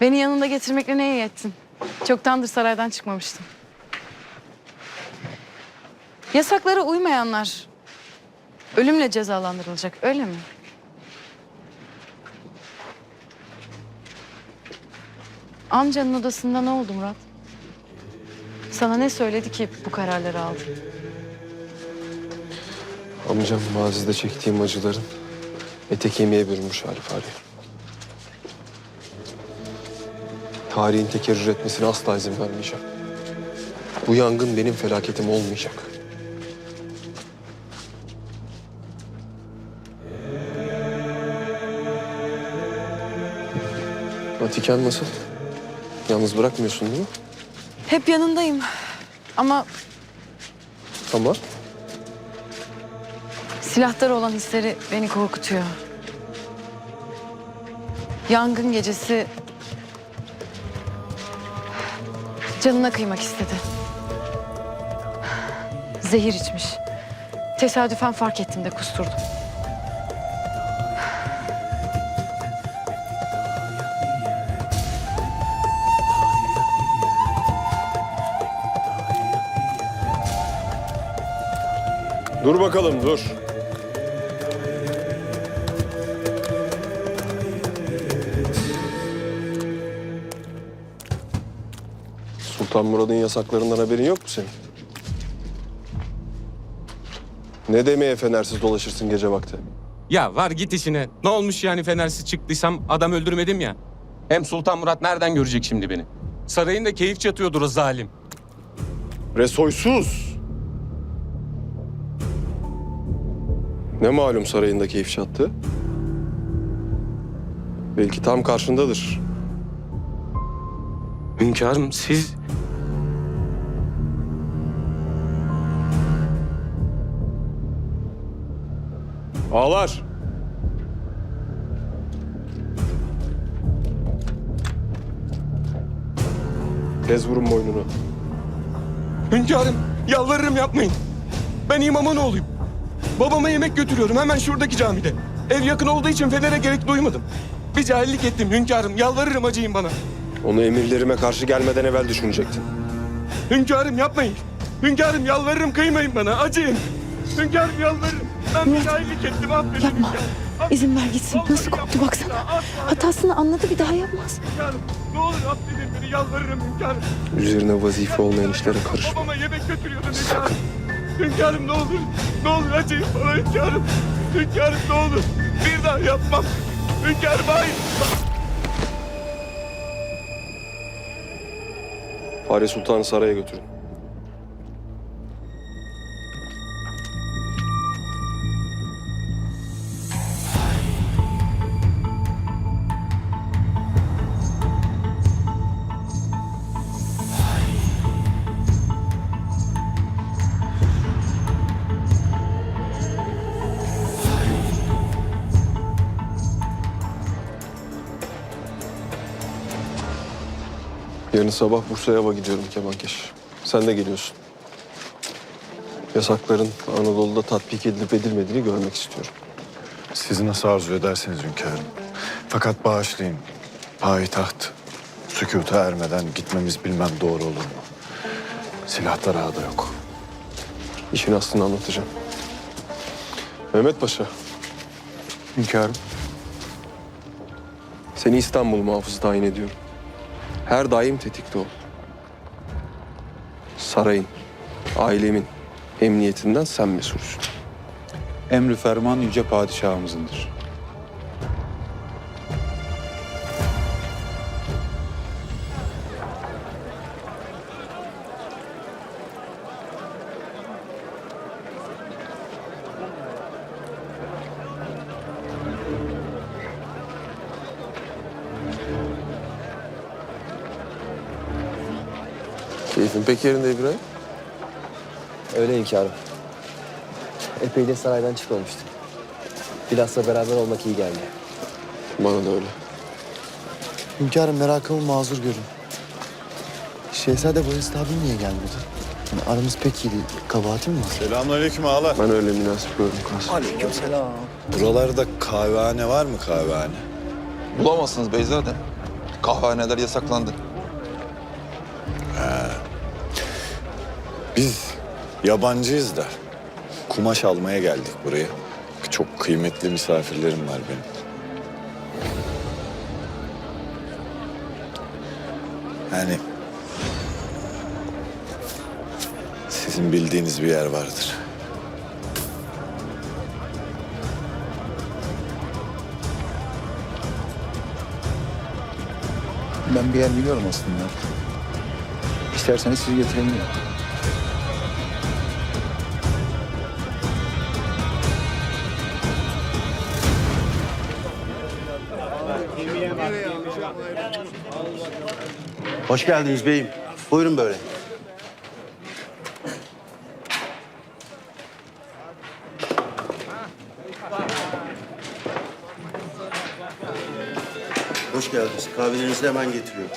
Beni yanında getirmekle ne iyi ettin. Çoktandır saraydan çıkmamıştım. Yasaklara uymayanlar ölümle cezalandırılacak öyle mi? Amcanın odasında ne oldu Murat? Sana ne söyledi ki bu kararları aldın? Amcam mazide çektiğim acıların ete kemiğe bürünmüş hali Fahri. Tarihin tekerrür etmesine asla izin vermeyeceğim. Bu yangın benim felaketim olmayacak. Atiken nasıl? Yalnız bırakmıyorsun değil mi? Hep yanındayım. Ama Ama silahlara olan hisleri beni korkutuyor. Yangın gecesi canına kıymak istedi. Zehir içmiş. Tesadüfen fark ettim de kusturdum. dur bakalım dur. Sultan Murad'ın yasaklarından haberin yok mu senin? Ne demeye fenersiz dolaşırsın gece vakti? Ya var git işine. Ne olmuş yani fenersiz çıktıysam adam öldürmedim ya. Hem Sultan Murat nereden görecek şimdi beni? Sarayında keyif çatıyordur o zalim. Resoysuz! Ne malum sarayında keyif çattı? Belki tam karşındadır. Hünkârım siz... Ağlar! Tez vurun boynunu. Hünkârım yalvarırım yapmayın. Ben imamın oğluyum. Babama yemek götürüyorum hemen şuradaki camide. Ev yakın olduğu için fenere gerek duymadım. Bir cahillik ettim hünkârım. Yalvarırım acıyın bana. Onu emirlerime karşı gelmeden evvel düşünecektin. Hünkârım yapmayın. Hünkârım yalvarırım kıymayın bana acıyın. Hünkârım yalvarırım. Ben bir affedin Yapma. İzin ver gitsin. Nasıl korktu baksana. Hatasını anladı bir daha yapmaz. Hünkârım ne olur affedin beni yalvarırım hünkârım. Üzerine vazife olmayan işlere karışma. Babama yemek götürüyordum hünkârım. Hünkârım ne olur, ne olur acıyın bana hünkârım. Hünkârım ne olur, bir daha yapmam. Hünkârım hayır. Fare Sultan'ı saraya götürün. Yarın sabah Bursa'ya hava gidiyorum Kemankeş. Sen de geliyorsun. Yasakların Anadolu'da tatbik edilip edilmediğini görmek istiyorum. Siz nasıl arzu ederseniz hünkârım. Fakat bağışlayın. Payitaht sükuta ermeden gitmemiz bilmem doğru olur mu? Silahlar ağda yok. İşin aslını anlatacağım. Mehmet Paşa, Hünkârım. seni İstanbul muhafızı tayin ediyorum. Her daim tetikte ol. Sarayın, ailemin emniyetinden sen mesulsün. Emri ferman yüce padişahımızındır. Keyfin pek yerinde İbrahim. Öyle hünkârım. Epeydir saraydan çıkmamıştım. Bilhassa beraber olmak iyi geldi. Bana da öyle. Hünkârım merakımı mazur görün. Şehzade Bayezid abi niye gelmedi? Yani aramız pek iyiydi. Kabahatim mi var? Selamünaleyküm ağalar. Ben öyle münasip gördüm Kasım. Aleykümselam. Buralarda kahvehane var mı kahvehane? Bulamazsınız beyzadem. Kahvehaneler yasaklandı. Yabancıyız da kumaş almaya geldik buraya. Çok kıymetli misafirlerim var benim. Yani sizin bildiğiniz bir yer vardır. Ben bir yer biliyorum aslında. İsterseniz sizi getireyim. Hoş geldiniz beyim. Buyurun böyle. Hoş geldiniz. Kahvelerinizi hemen getiriyorum.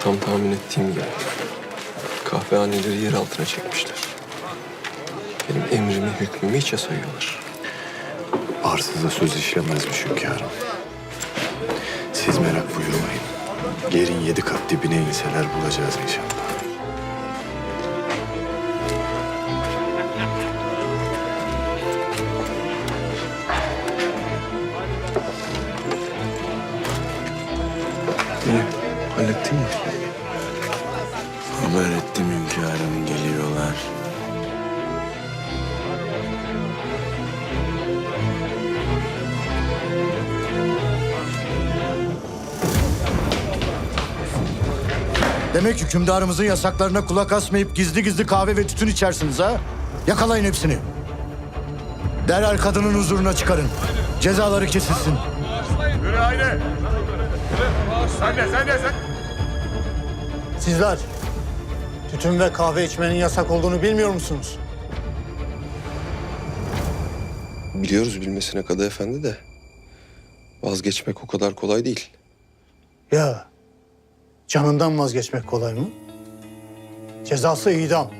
Tam tahmin ettiğim gibi. Kahvehaneleri yer altına çekmişler. Benim emrimi, hükmümü hiçe sayıyorlar. Arsıza söz işlemezmiş hünkârım. Siz merak buyurmayın. Yerin yedi kat dibine inseler bulacağız inşallah. Demek hükümdarımızın yasaklarına kulak asmayıp gizli gizli kahve ve tütün içersiniz ha? Yakalayın hepsini. Derhal kadının huzuruna çıkarın. Cezaları kesilsin. Yürü haydi. Sen de sen de sen. Sizler tütün ve kahve içmenin yasak olduğunu bilmiyor musunuz? Biliyoruz bilmesine Kadı Efendi de. Vazgeçmek o kadar kolay değil. Ya canından vazgeçmek kolay mı? Cezası idam.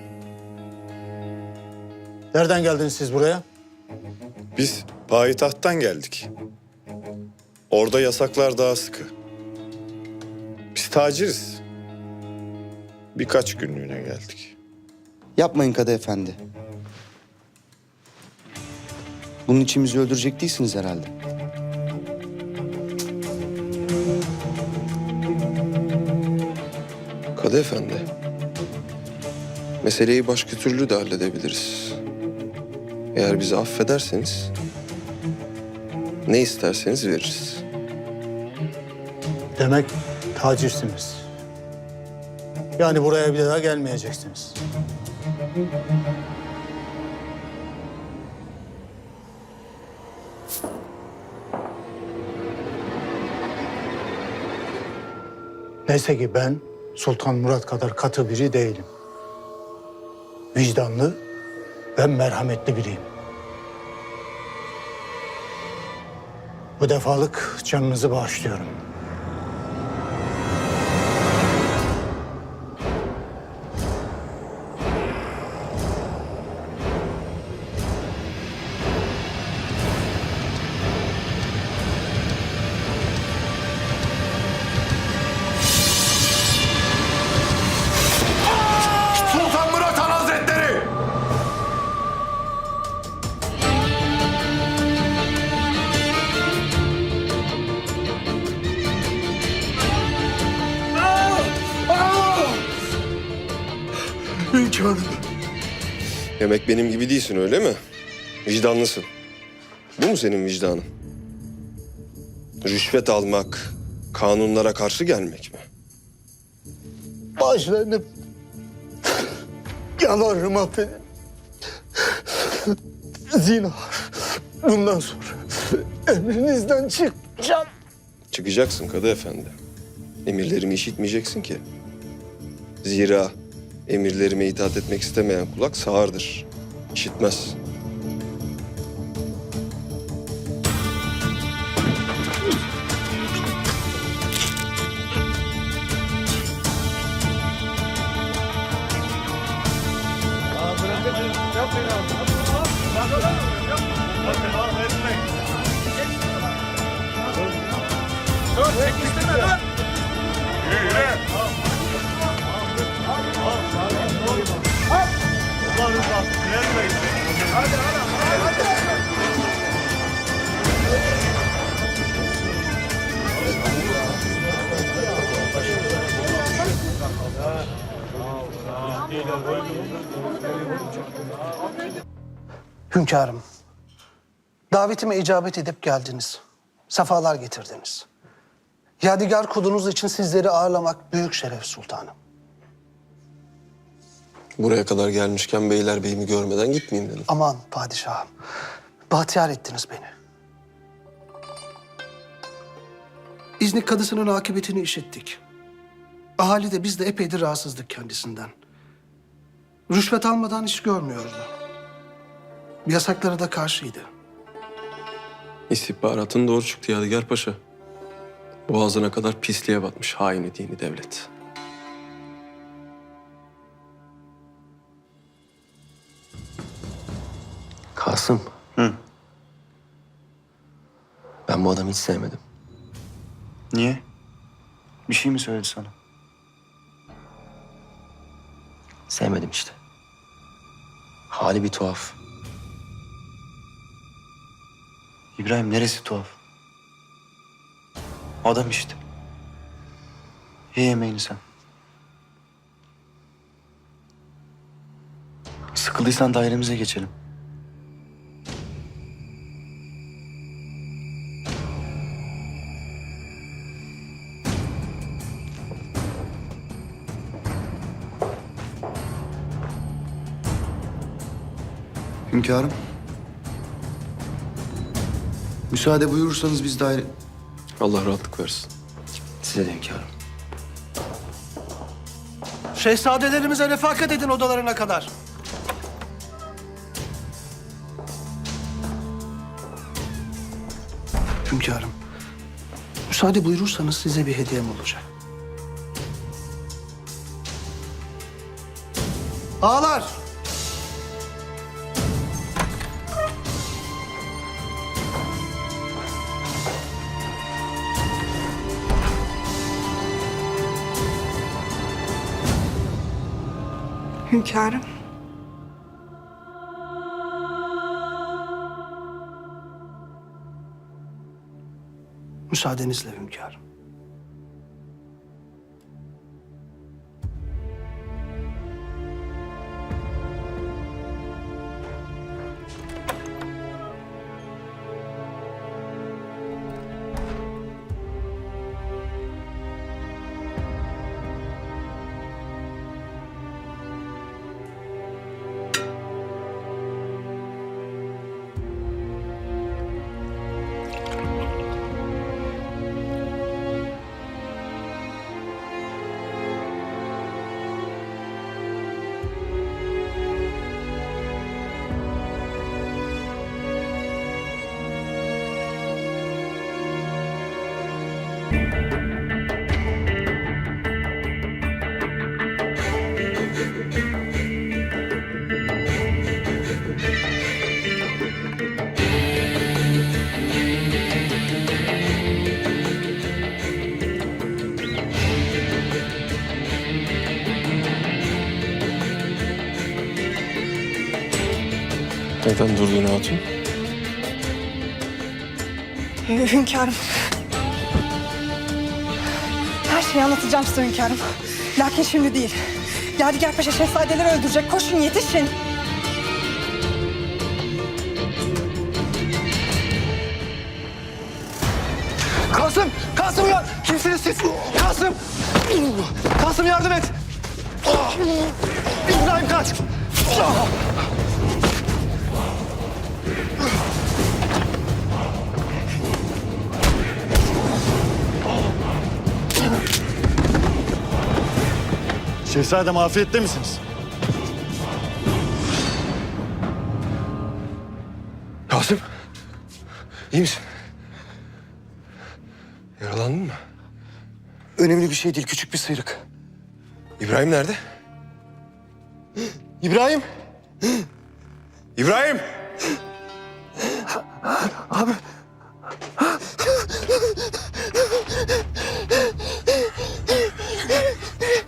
Nereden geldiniz siz buraya? Biz payitahttan geldik. Orada yasaklar daha sıkı. Biz taciriz. Birkaç günlüğüne geldik. Yapmayın Kadı Efendi. Bunun için bizi öldürecek değilsiniz herhalde. Kadı Efendi. Meseleyi başka türlü de halledebiliriz. Eğer bizi affederseniz ne isterseniz veririz. Demek tacirsiniz. Yani buraya bir daha gelmeyeceksiniz. Neyse ki ben Sultan Murat kadar katı biri değilim. Vicdanlı ve merhametli biriyim. Bu defalık canınızı bağışlıyorum. Demek benim gibi değilsin öyle mi? Vicdanlısın. Bu mu senin vicdanın? Rüşvet almak, kanunlara karşı gelmek mi? Bağışlayın. Yalvarırım affedin. Zinhar. Bundan sonra emrinizden çıkacağım. Çıkacaksın Kadı Efendi. Emirlerimi işitmeyeceksin ki. Zira emirlerime itaat etmek istemeyen kulak sağırdır. İşitmez. Hünkârım, davetime icabet edip geldiniz. Sefalar getirdiniz. Yadigar kulunuz için sizleri ağırlamak büyük şeref sultanım. Buraya kadar gelmişken beylerbeyimi görmeden gitmeyeyim dedim. Aman padişahım, bahtiyar ettiniz beni. İznik kadısının akıbetini işittik. Ahali de biz de epeydir rahatsızdık kendisinden. Rüşvet almadan iş görmüyordu. Yasaklara da karşıydı. İstihbaratın doğru çıktı Yadigar Paşa. Boğazına kadar pisliğe batmış haini dini devlet. Kasım. Ben bu adamı hiç sevmedim. Niye? Bir şey mi söyledi sana? Sevmedim işte. Hali bir tuhaf. İbrahim neresi tuhaf? Adam işte. Ye yemeğini sen. Sıkıldıysan dairemize geçelim. Hünkârım. Müsaade buyurursanız biz daire... Allah rahatlık versin. Size de hünkârım. Şehzadelerimize refakat edin odalarına kadar. Hünkârım, müsaade buyurursanız size bir hediyem olacak. Ağalar! Hünkârım. Müsaadenizle hünkârım. Neden durdun hatun? Hü- Hünkârım. Her şeyi anlatacağım size hünkârım. Lakin şimdi değil. Yadigar Paşa şehzadeleri öldürecek. Koşun yetişin. Kasım! Kasım ya! Kimsiniz siz? Kasım! Kasım yardım et! İbrahim kaç! Şehzadem afiyette misiniz? Kasım. iyi misin? Yaralandın mı? Önemli bir şey değil, küçük bir sıyrık. İbrahim nerede? İbrahim! İbrahim!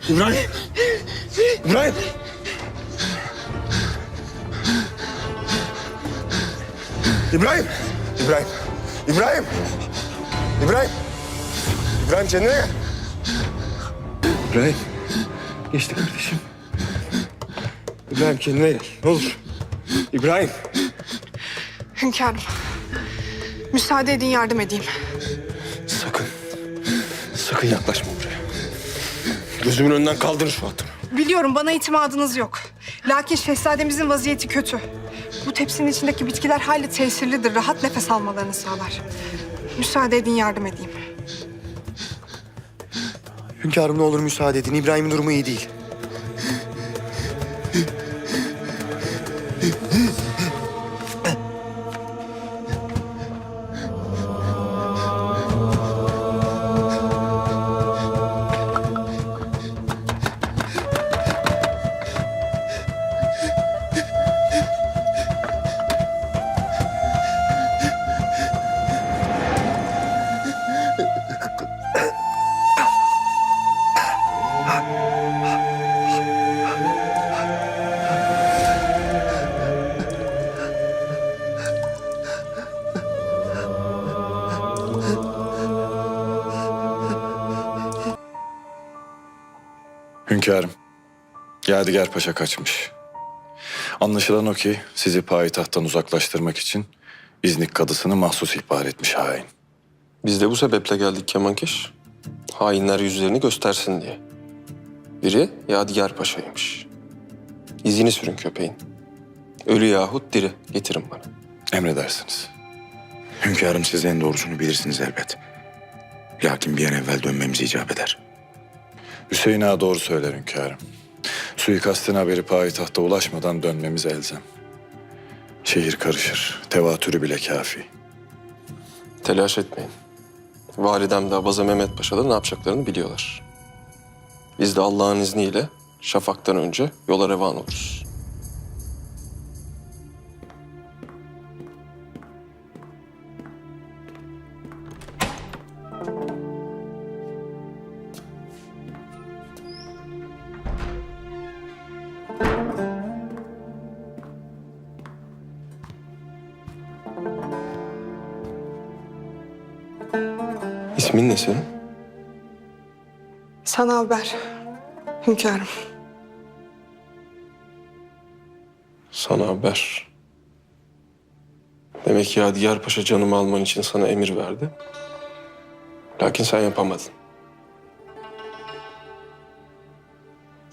İbrahim! İbrahim! İbrahim! İbrahim! İbrahim! İbrahim! İbrahim kendine gel. İbrahim. Geçti kardeşim. İbrahim kendine gel. Ne olur. İbrahim. Hünkârım. Müsaade edin yardım edeyim. Sakın. Sakın yaklaşma buraya. Gözümün önünden kaldırın şu hatunu. Biliyorum bana itimadınız yok. Lakin şehzademizin vaziyeti kötü. Bu tepsinin içindeki bitkiler hayli tesirlidir. Rahat nefes almalarını sağlar. Müsaade edin yardım edeyim. Hünkârım ne olur müsaade edin. İbrahim'in durumu iyi değil. Hünkârım, Yadigar Paşa kaçmış. Anlaşılan o ki sizi payitahttan uzaklaştırmak için İznik kadısını mahsus ihbar etmiş hain. Biz de bu sebeple geldik Kemankeş. Hainler yüzlerini göstersin diye. Biri Yadigar Paşa'ymış. İzini sürün köpeğin. Ölü yahut diri getirin bana. Emredersiniz. Hünkârım siz en doğrusunu bilirsiniz elbet. Lakin bir an evvel dönmemiz icap eder. Hüseyin Ağa doğru söyler hünkârım. Suikastin haberi payitahta ulaşmadan dönmemiz elzem. Şehir karışır, tevatürü bile kafi. Telaş etmeyin. Validem de Abaza Mehmet Paşa da ne yapacaklarını biliyorlar. Biz de Allah'ın izniyle şafaktan önce yola revan oluruz. İsmin ne senin? Sana haber. Hünkârım. Sana haber. Demek ki Yadigar Paşa canımı alman için sana emir verdi. Lakin sen yapamadın.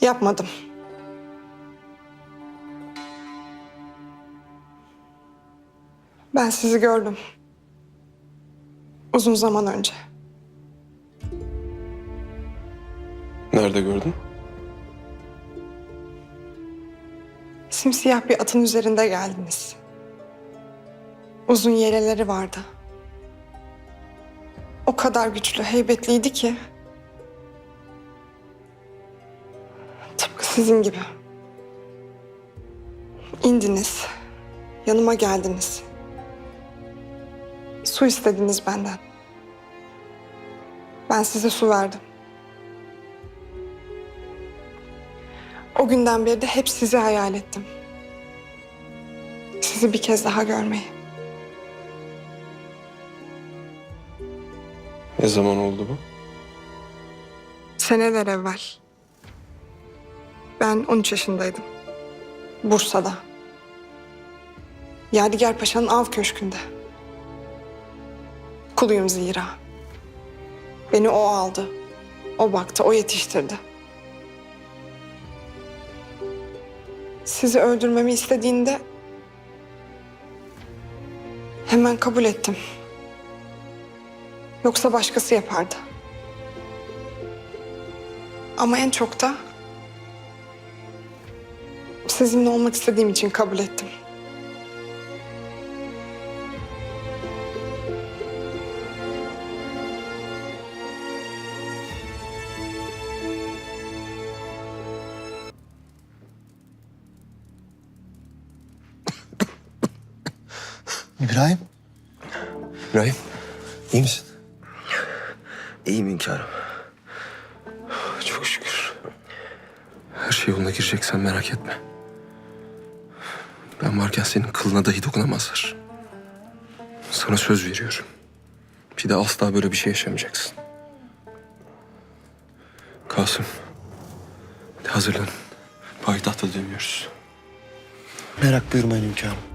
Yapmadım. Ben sizi gördüm. Uzun zaman önce. Nerede gördün? Simsiyah bir atın üzerinde geldiniz. Uzun yeleleri vardı. O kadar güçlü, heybetliydi ki. Tıpkı sizin gibi. İndiniz. Yanıma geldiniz. Su istediniz benden. Ben size su verdim. O günden beri de hep sizi hayal ettim. Sizi bir kez daha görmeyi. Ne zaman oldu bu? Seneler evvel. Ben 13 yaşındaydım. Bursa'da. Yadigar Paşa'nın av köşkünde. Kuluyum zira. Beni o aldı. O baktı, o yetiştirdi. Sizi öldürmemi istediğinde hemen kabul ettim. Yoksa başkası yapardı. Ama en çok da sizinle olmak istediğim için kabul ettim. İbrahim. İbrahim, iyi misin? İyiyim hünkârım. Çok şükür. şey yoluna gireceksen merak etme. Ben varken senin kılına dahi dokunamazlar. Sana söz veriyorum. Bir de asla böyle bir şey yaşamayacaksın. Kasım. Hadi hazırlanın. Payitahta dönüyoruz. Merak buyurmayın hünkârım.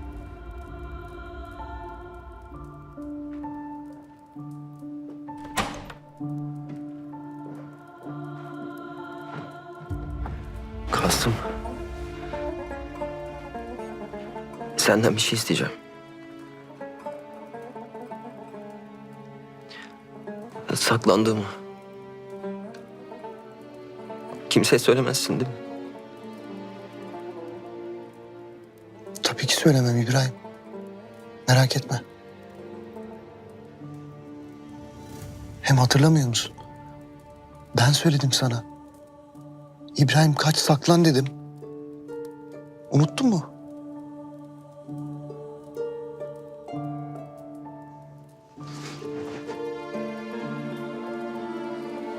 Kasım. Senden bir şey isteyeceğim. Saklandığımı. Kimseye söylemezsin değil mi? Tabii ki söylemem İbrahim. Merak etme. Hem hatırlamıyor musun? Ben söyledim sana. İbrahim kaç saklan dedim. Unuttun mu?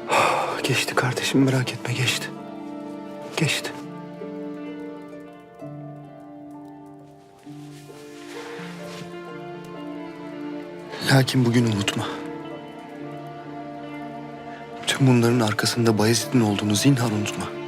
Geçti kardeşim merak etme geçti. Geçti. Lakin bugün unutma. Tüm bunların arkasında Bayezid'in olduğunu zinhar unutma.